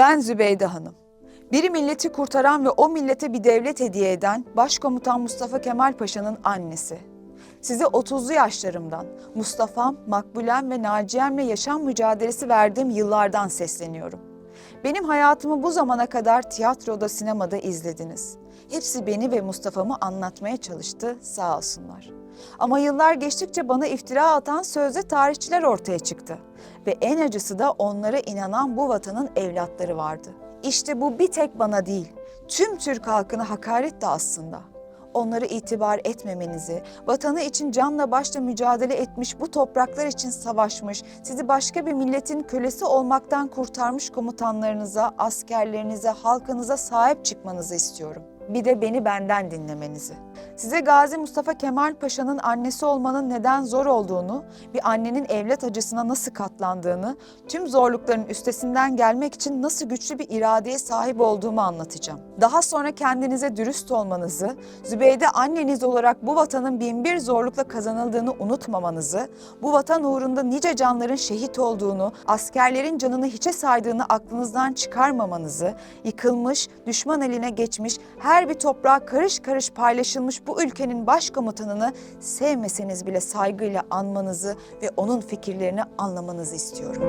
Ben Zübeyde Hanım. Bir milleti kurtaran ve o millete bir devlet hediye eden Başkomutan Mustafa Kemal Paşa'nın annesi. Size 30'lu yaşlarımdan, Mustafa'm, Makbulem ve Naciye'mle yaşam mücadelesi verdiğim yıllardan sesleniyorum. Benim hayatımı bu zamana kadar tiyatroda, sinemada izlediniz. Hepsi beni ve Mustafa'mı anlatmaya çalıştı, sağ olsunlar. Ama yıllar geçtikçe bana iftira atan sözde tarihçiler ortaya çıktı. Ve en acısı da onlara inanan bu vatanın evlatları vardı. İşte bu bir tek bana değil, tüm Türk halkına hakaret de aslında. Onları itibar etmemenizi, vatanı için canla başla mücadele etmiş, bu topraklar için savaşmış, sizi başka bir milletin kölesi olmaktan kurtarmış komutanlarınıza, askerlerinize, halkınıza sahip çıkmanızı istiyorum. Bir de beni benden dinlemenizi. Size Gazi Mustafa Kemal Paşa'nın annesi olmanın neden zor olduğunu, bir annenin evlat acısına nasıl katlandığını, tüm zorlukların üstesinden gelmek için nasıl güçlü bir iradeye sahip olduğumu anlatacağım. Daha sonra kendinize dürüst olmanızı, Zübeyde anneniz olarak bu vatanın binbir zorlukla kazanıldığını unutmamanızı, bu vatan uğrunda nice canların şehit olduğunu, askerlerin canını hiçe saydığını aklınızdan çıkarmamanızı, yıkılmış, düşman eline geçmiş, her bir toprağa karış karış paylaşılmış bu ülkenin başkomutanını sevmeseniz bile saygıyla anmanızı ve onun fikirlerini anlamanızı istiyorum.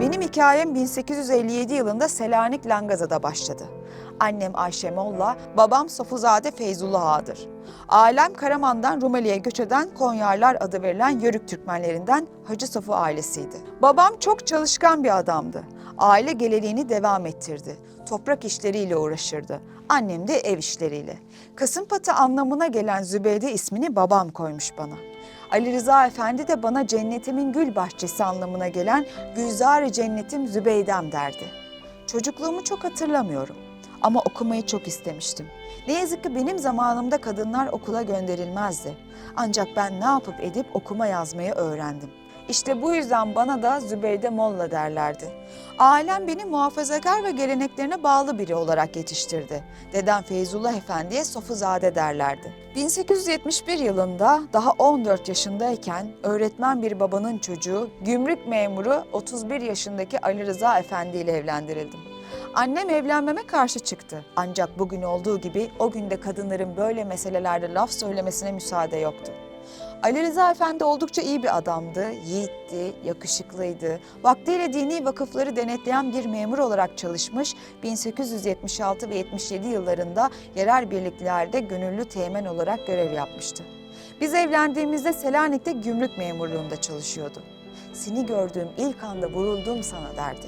Benim hikayem 1857 yılında Selanik Langaza'da başladı. Annem Ayşe Molla, babam Sofuzade Feyzullah Ağa'dır. Ailem Karaman'dan Rumeli'ye göç eden Konyarlar adı verilen Yörük Türkmenlerinden Hacı Sofu ailesiydi. Babam çok çalışkan bir adamdı. Aile geleneğini devam ettirdi. Toprak işleriyle uğraşırdı. Annem de ev işleriyle. Kasımpatı anlamına gelen Zübeyde ismini babam koymuş bana. Ali Rıza Efendi de bana cennetimin gül bahçesi anlamına gelen Gülzar-ı Cennetim Zübeydem derdi. Çocukluğumu çok hatırlamıyorum ama okumayı çok istemiştim. Ne yazık ki benim zamanımda kadınlar okula gönderilmezdi. Ancak ben ne yapıp edip okuma yazmayı öğrendim. İşte bu yüzden bana da Zübeyde Molla derlerdi. Ailem beni muhafazakar ve geleneklerine bağlı biri olarak yetiştirdi. Dedem Feyzullah Efendi'ye Sofuzade derlerdi. 1871 yılında daha 14 yaşındayken öğretmen bir babanın çocuğu, gümrük memuru 31 yaşındaki Ali Rıza Efendi ile evlendirildim. Annem evlenmeme karşı çıktı. Ancak bugün olduğu gibi o günde kadınların böyle meselelerde laf söylemesine müsaade yoktu. Ali Rıza Efendi oldukça iyi bir adamdı, yiğitti, yakışıklıydı. Vaktiyle dini vakıfları denetleyen bir memur olarak çalışmış, 1876 ve 77 yıllarında yerel birliklerde gönüllü teğmen olarak görev yapmıştı. Biz evlendiğimizde Selanik'te gümrük memurluğunda çalışıyordu. Seni gördüğüm ilk anda vuruldum sana derdi.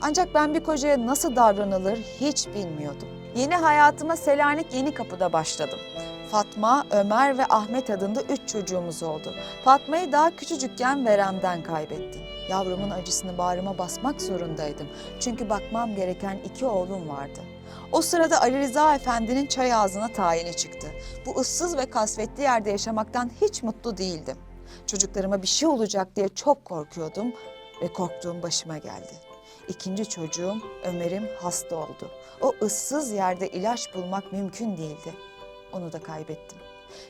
Ancak ben bir kocaya nasıl davranılır hiç bilmiyordum. Yeni hayatıma Selanik Yeni Kapı'da başladım. Fatma, Ömer ve Ahmet adında üç çocuğumuz oldu. Fatma'yı daha küçücükken veremden kaybettim. Yavrumun acısını bağrıma basmak zorundaydım. Çünkü bakmam gereken iki oğlum vardı. O sırada Ali Rıza Efendi'nin çay ağzına tayini çıktı. Bu ıssız ve kasvetli yerde yaşamaktan hiç mutlu değildim. Çocuklarıma bir şey olacak diye çok korkuyordum ve korktuğum başıma geldi. İkinci çocuğum Ömer'im hasta oldu. O ıssız yerde ilaç bulmak mümkün değildi. Onu da kaybettim.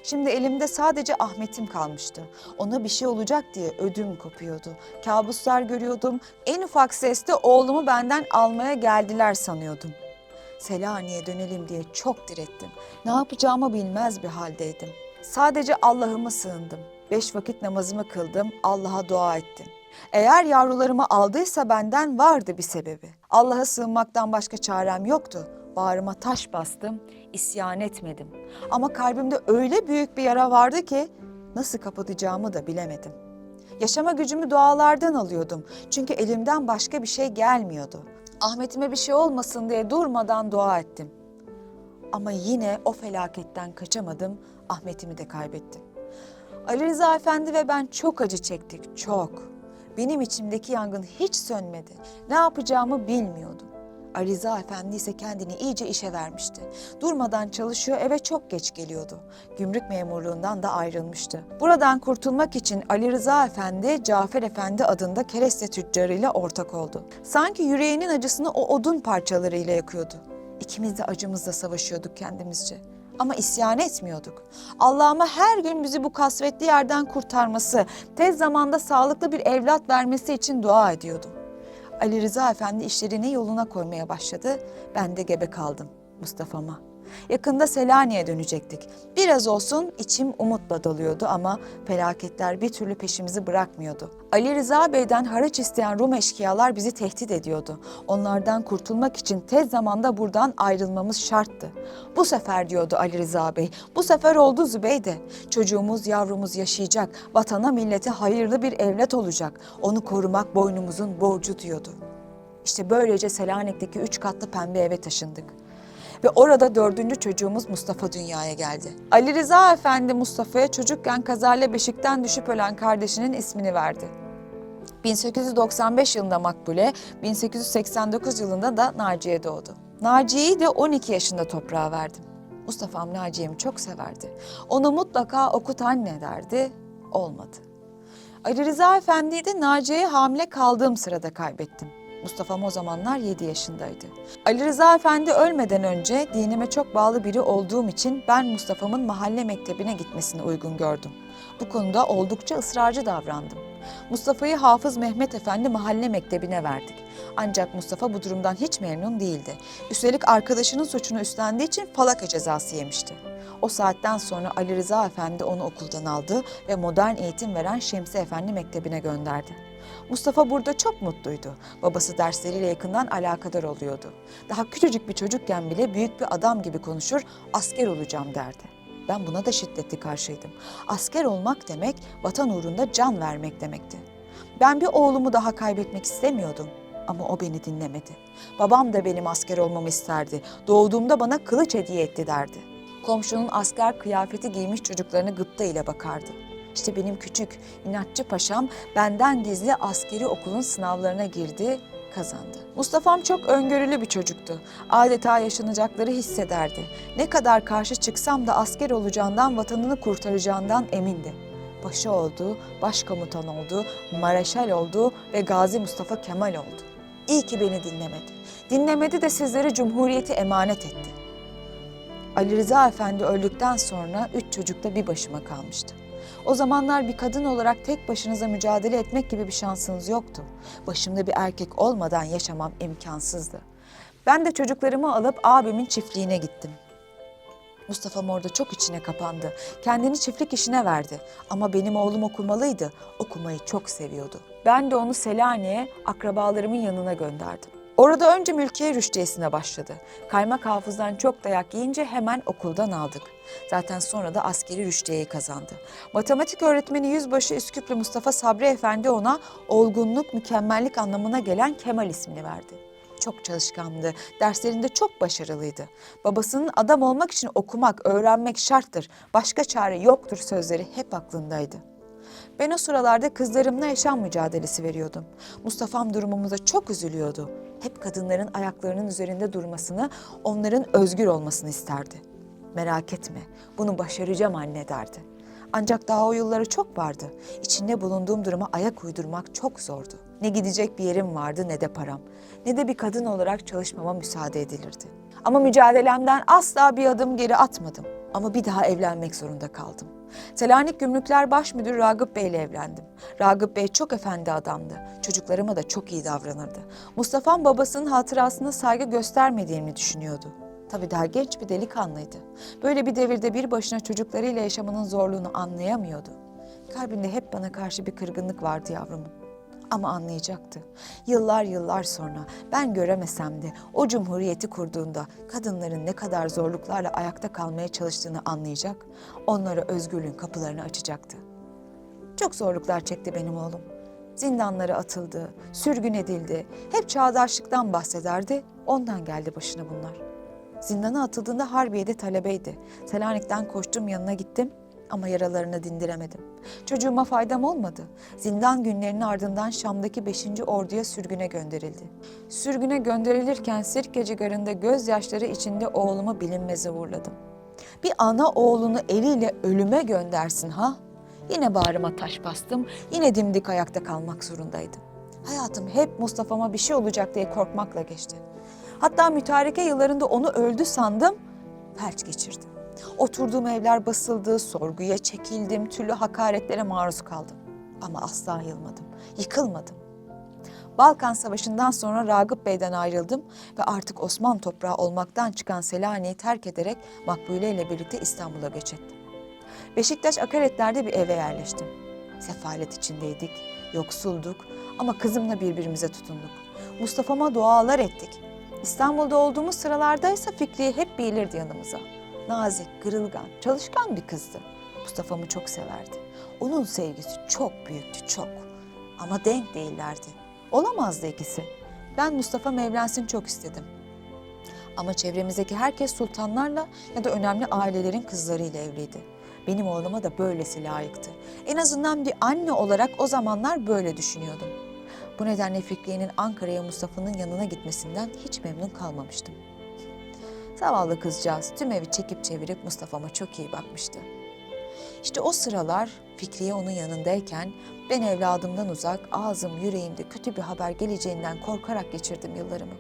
Şimdi elimde sadece Ahmet'im kalmıştı. Ona bir şey olacak diye ödüm kopuyordu. Kabuslar görüyordum. En ufak seste oğlumu benden almaya geldiler sanıyordum. Selanik'e dönelim diye çok direttim. Ne yapacağımı bilmez bir haldeydim. Sadece Allah'ıma sığındım. Beş vakit namazımı kıldım, Allah'a dua ettim. Eğer yavrularımı aldıysa benden vardı bir sebebi. Allah'a sığınmaktan başka çarem yoktu. Bağrıma taş bastım, isyan etmedim. Ama kalbimde öyle büyük bir yara vardı ki nasıl kapatacağımı da bilemedim. Yaşama gücümü dualardan alıyordum. Çünkü elimden başka bir şey gelmiyordu. Ahmet'ime bir şey olmasın diye durmadan dua ettim. Ama yine o felaketten kaçamadım, Ahmet'imi de kaybettim. Ali Rıza Efendi ve ben çok acı çektik, çok. Benim içimdeki yangın hiç sönmedi. Ne yapacağımı bilmiyordum. Ali Rıza Efendi ise kendini iyice işe vermişti. Durmadan çalışıyor, eve çok geç geliyordu. Gümrük memurluğundan da ayrılmıştı. Buradan kurtulmak için Ali Rıza Efendi, Cafer Efendi adında kereste tüccarıyla ortak oldu. Sanki yüreğinin acısını o odun parçalarıyla yakıyordu. İkimiz de acımızla savaşıyorduk kendimizce. Ama isyan etmiyorduk. Allah'ıma her gün bizi bu kasvetli yerden kurtarması, tez zamanda sağlıklı bir evlat vermesi için dua ediyordum. Ali Rıza Efendi işlerini yoluna koymaya başladı. Ben de gebe kaldım Mustafa'ma. Yakında Selanik'e dönecektik. Biraz olsun içim umutla doluyordu ama felaketler bir türlü peşimizi bırakmıyordu. Ali Rıza Bey'den haraç isteyen Rum eşkıyalar bizi tehdit ediyordu. Onlardan kurtulmak için tez zamanda buradan ayrılmamız şarttı. Bu sefer diyordu Ali Rıza Bey, bu sefer oldu Zübeyde. Çocuğumuz, yavrumuz yaşayacak, vatana millete hayırlı bir evlat olacak. Onu korumak boynumuzun borcu diyordu. İşte böylece Selanik'teki üç katlı pembe eve taşındık. Ve orada dördüncü çocuğumuz Mustafa dünyaya geldi. Ali Rıza Efendi Mustafa'ya çocukken kazayla beşikten düşüp ölen kardeşinin ismini verdi. 1895 yılında Makbule, 1889 yılında da Naciye doğdu. Naciye'yi de 12 yaşında toprağa verdim. Mustafa'm Naciye'mi çok severdi. Onu mutlaka okut anne derdi. Olmadı. Ali Rıza Efendi'yi de Naciye'ye hamile kaldığım sırada kaybettim. Mustafa'm o zamanlar 7 yaşındaydı. Ali Rıza Efendi ölmeden önce dinime çok bağlı biri olduğum için ben Mustafa'mın mahalle mektebine gitmesini uygun gördüm. Bu konuda oldukça ısrarcı davrandım. Mustafa'yı Hafız Mehmet Efendi mahalle mektebine verdik. Ancak Mustafa bu durumdan hiç memnun değildi. Üstelik arkadaşının suçunu üstlendiği için falaka cezası yemişti. O saatten sonra Ali Rıza Efendi onu okuldan aldı ve modern eğitim veren Şemsi Efendi mektebine gönderdi. Mustafa burada çok mutluydu. Babası dersleriyle yakından alakadar oluyordu. Daha küçücük bir çocukken bile büyük bir adam gibi konuşur, asker olacağım derdi. Ben buna da şiddetli karşıydım. Asker olmak demek, vatan uğrunda can vermek demekti. Ben bir oğlumu daha kaybetmek istemiyordum. Ama o beni dinlemedi. Babam da benim asker olmamı isterdi. Doğduğumda bana kılıç hediye etti derdi. Komşunun asker kıyafeti giymiş çocuklarına gıpta ile bakardı. İşte benim küçük, inatçı paşam benden gizli askeri okulun sınavlarına girdi, kazandı. Mustafa'm çok öngörülü bir çocuktu. Adeta yaşanacakları hissederdi. Ne kadar karşı çıksam da asker olacağından, vatanını kurtaracağından emindi. Başı oldu, başkomutan oldu, mareşal oldu ve Gazi Mustafa Kemal oldu. İyi ki beni dinlemedi. Dinlemedi de sizlere cumhuriyeti emanet etti. Ali Rıza Efendi öldükten sonra üç çocukta bir başıma kalmıştı. O zamanlar bir kadın olarak tek başınıza mücadele etmek gibi bir şansınız yoktu. Başımda bir erkek olmadan yaşamam imkansızdı. Ben de çocuklarımı alıp abimin çiftliğine gittim. Mustafa'm orada çok içine kapandı. Kendini çiftlik işine verdi. Ama benim oğlum okumalıydı. Okumayı çok seviyordu. Ben de onu Selanik'e akrabalarımın yanına gönderdim. Orada önce mülkiye rüştiyesine başladı. Kaymak hafızdan çok dayak yiyince hemen okuldan aldık. Zaten sonra da askeri rüştiyeyi kazandı. Matematik öğretmeni Yüzbaşı Üsküplü Mustafa Sabri Efendi ona olgunluk, mükemmellik anlamına gelen Kemal ismini verdi. Çok çalışkandı, derslerinde çok başarılıydı. Babasının adam olmak için okumak, öğrenmek şarttır, başka çare yoktur sözleri hep aklındaydı. Ben o sıralarda kızlarımla yaşam mücadelesi veriyordum. Mustafa'm durumumuza çok üzülüyordu. Hep kadınların ayaklarının üzerinde durmasını, onların özgür olmasını isterdi. Merak etme, bunu başaracağım anne derdi. Ancak daha o yılları çok vardı. İçinde bulunduğum duruma ayak uydurmak çok zordu. Ne gidecek bir yerim vardı ne de param. Ne de bir kadın olarak çalışmama müsaade edilirdi. Ama mücadelemden asla bir adım geri atmadım. Ama bir daha evlenmek zorunda kaldım. Selanik Gümrükler Baş Müdürü Ragıp Bey ile evlendim. Ragıp Bey çok efendi adamdı. Çocuklarıma da çok iyi davranırdı. Mustafa'm babasının hatırasına saygı göstermediğimi düşünüyordu. Tabii daha genç bir delikanlıydı. Böyle bir devirde bir başına çocuklarıyla yaşamanın zorluğunu anlayamıyordu. Kalbinde hep bana karşı bir kırgınlık vardı yavrumun. Ama anlayacaktı. Yıllar yıllar sonra ben göremesem de o cumhuriyeti kurduğunda kadınların ne kadar zorluklarla ayakta kalmaya çalıştığını anlayacak, onlara özgürlüğün kapılarını açacaktı. Çok zorluklar çekti benim oğlum. Zindanlara atıldı, sürgün edildi. Hep çağdaşlıktan bahsederdi. Ondan geldi başına bunlar. Zindana atıldığında Harbiye'de talebeydi. Selanik'ten koştum yanına gittim ama yaralarını dindiremedim. Çocuğuma faydam olmadı. Zindan günlerinin ardından Şam'daki 5. orduya sürgüne gönderildi. Sürgüne gönderilirken Sirkeci Garı'nda gözyaşları içinde oğlumu bilinmeze uğurladım. Bir ana oğlunu eliyle ölüme göndersin ha? Yine bağrıma taş bastım, yine dimdik ayakta kalmak zorundaydım. Hayatım hep Mustafa'ma bir şey olacak diye korkmakla geçti. Hatta mütareke yıllarında onu öldü sandım, felç geçirdim. Oturduğum evler basıldı, sorguya çekildim, türlü hakaretlere maruz kaldım. Ama asla yılmadım, yıkılmadım. Balkan Savaşı'ndan sonra Ragıp Bey'den ayrıldım ve artık Osmanlı toprağı olmaktan çıkan Selanik'i terk ederek Makbule ile birlikte İstanbul'a göç ettim. Beşiktaş Akaretler'de bir eve yerleştim. Sefalet içindeydik, yoksulduk ama kızımla birbirimize tutunduk. Mustafa'ma dualar ettik. İstanbul'da olduğumuz sıralardaysa Fikriye hep gelirdi yanımıza. Nazik, kırılgan, çalışkan bir kızdı. Mustafa'mı çok severdi. Onun sevgisi çok büyüktü, çok. Ama denk değillerdi. Olamazdı ikisi. Ben Mustafa evlensin çok istedim. Ama çevremizdeki herkes sultanlarla ya da önemli ailelerin kızlarıyla evliydi. Benim oğluma da böylesi layıktı. En azından bir anne olarak o zamanlar böyle düşünüyordum. Bu nedenle Fikriye'nin Ankara'ya Mustafa'nın yanına gitmesinden hiç memnun kalmamıştım. Zavallı kızcağız tüm evi çekip çevirip Mustafa'ma çok iyi bakmıştı. İşte o sıralar Fikriye onun yanındayken ben evladımdan uzak, ağzım yüreğimde kötü bir haber geleceğinden korkarak geçirdim yıllarımı.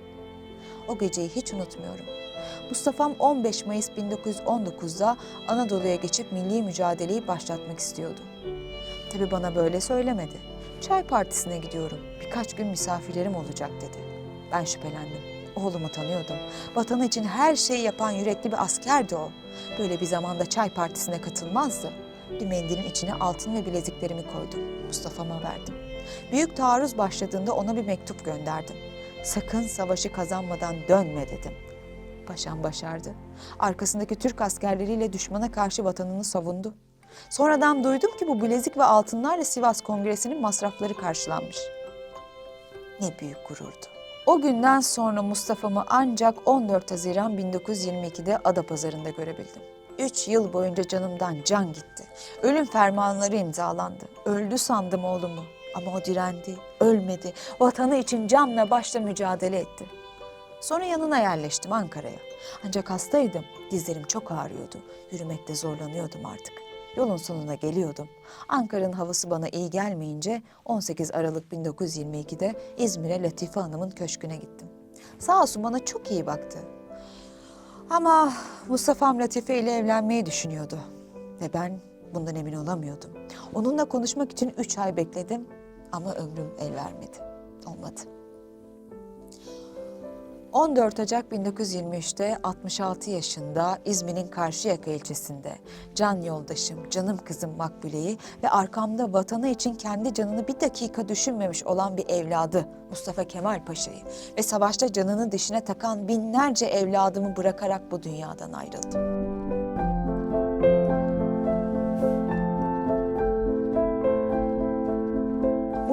O geceyi hiç unutmuyorum. Mustafa'm 15 Mayıs 1919'da Anadolu'ya geçip milli mücadeleyi başlatmak istiyordu. Tabii bana böyle söylemedi. Çay partisine gidiyorum. Birkaç gün misafirlerim olacak dedi. Ben şüphelendim. Oğlumu tanıyordum. Vatanı için her şeyi yapan yürekli bir askerdi o. Böyle bir zamanda çay partisine katılmazdı. Bir mendilin içine altın ve bileziklerimi koydum. Mustafa'ma verdim. Büyük taarruz başladığında ona bir mektup gönderdim. Sakın savaşı kazanmadan dönme dedim. Paşam başardı. Arkasındaki Türk askerleriyle düşmana karşı vatanını savundu. Sonradan duydum ki bu bilezik ve altınlarla Sivas Kongresi'nin masrafları karşılanmış. Ne büyük gururdu. O günden sonra Mustafa'mı ancak 14 Haziran 1922'de Adapazarı'nda görebildim. Üç yıl boyunca canımdan can gitti. Ölüm fermanları imzalandı. Öldü sandım oğlumu. Ama o direndi, ölmedi. Vatanı için canla başla mücadele etti. Sonra yanına yerleştim Ankara'ya. Ancak hastaydım. Dizlerim çok ağrıyordu. Yürümekte zorlanıyordum artık. Yolun sonuna geliyordum. Ankara'nın havası bana iyi gelmeyince 18 Aralık 1922'de İzmir'e Latife Hanım'ın köşküne gittim. Sağ olsun bana çok iyi baktı. Ama Mustafa'm Latife ile evlenmeyi düşünüyordu. Ve ben bundan emin olamıyordum. Onunla konuşmak için üç ay bekledim ama ömrüm el vermedi. Olmadı. 14 Ocak 1923'te 66 yaşında İzmir'in Karşıyaka ilçesinde can yoldaşım, canım kızım Makbule'yi ve arkamda vatanı için kendi canını bir dakika düşünmemiş olan bir evladı Mustafa Kemal Paşa'yı ve savaşta canını dişine takan binlerce evladımı bırakarak bu dünyadan ayrıldım.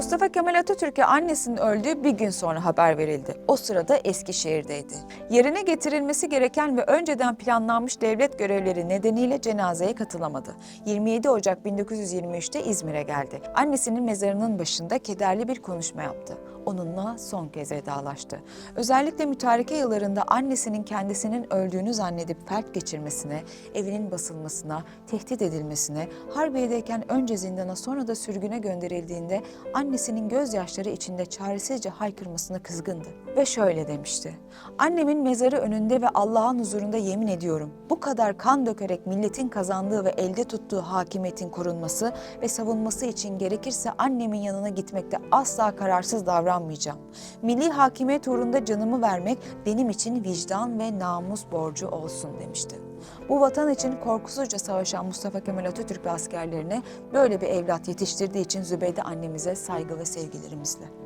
Mustafa Kemal Atatürk'e annesinin öldüğü bir gün sonra haber verildi. O sırada Eskişehir'deydi. Yerine getirilmesi gereken ve önceden planlanmış devlet görevleri nedeniyle cenazeye katılamadı. 27 Ocak 1923'te İzmir'e geldi. Annesinin mezarının başında kederli bir konuşma yaptı. Onunla son kez vedalaştı. Özellikle mütareke yıllarında annesinin kendisinin öldüğünü zannedip felç geçirmesine, evinin basılmasına, tehdit edilmesine, Harbiye'deyken önce zindana sonra da sürgüne gönderildiğinde annesinin gözyaşları içinde çaresizce haykırmasına kızgındı. Ve şöyle demişti. Annemin mezarı önünde ve Allah'ın huzurunda yemin ediyorum. Bu kadar kan dökerek milletin kazandığı ve elde tuttuğu hakimiyetin korunması ve savunması için gerekirse annemin yanına gitmekte asla kararsız davranmayacağım. Milli hakimiyet uğrunda canımı vermek benim için vicdan ve namus borcu olsun demişti. Bu vatan için korkusuzca savaşan Mustafa Kemal Atatürk ve askerlerine böyle bir evlat yetiştirdiği için Zübeyde annemize saygı ve sevgilerimizle.